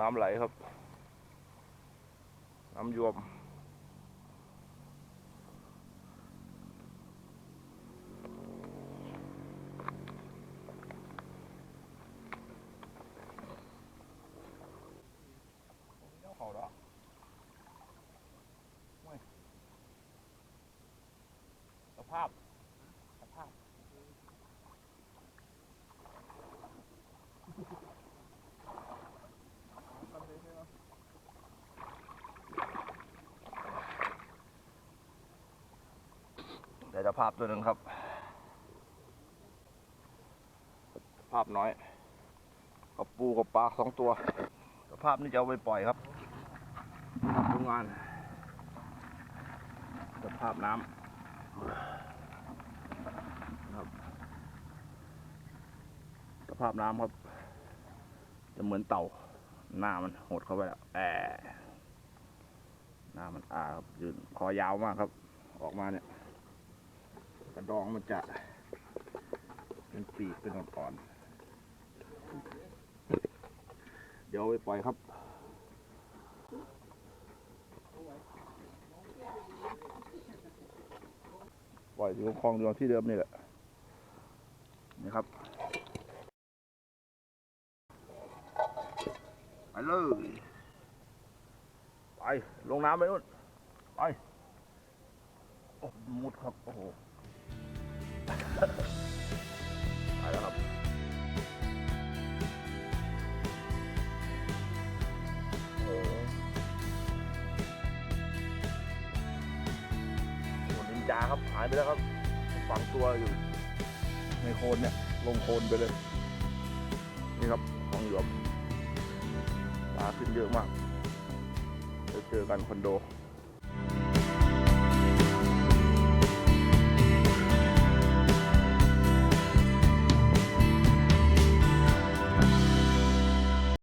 น้ำไหลครับ น้ำยวม เขาแล้วสภาพ สภาพ เดี๋ยวจะภาพตัวหนึ่งครับ ภาพน้อย กับปูกับปลาสองตัวสภาพนี้จะเอาไปปล่อยครับทำงานสภาพน้ำครับสภาพน้ำครับ จะเหมือนเต่า หน้ามันหดเข้าไปแล้วแอบหน้ามันอาครับยืนคอยาวมากครับ ออกมาเนี่ย กระดองมันจะ เป็นปีกเป็นอ่อนๆ เดี๋ยวไปปล่อยครับปล่อยที่คลองอยู่ที่เดิมนี่แหละนี่ครับไปเลยไปลงน้ำไปนู่นไปโอ้มุดครับโอ้โห ไปแล้วครับโอ้โหโอ้นินจาครับหายไปแล้วครับฝังตัวอยู่ ในโคลนเนี่ยลงโคลนไปเลย นี่ครับของหยวมปลาขึ้นเยอะมากเดี๋ยวเจอกันคอนโด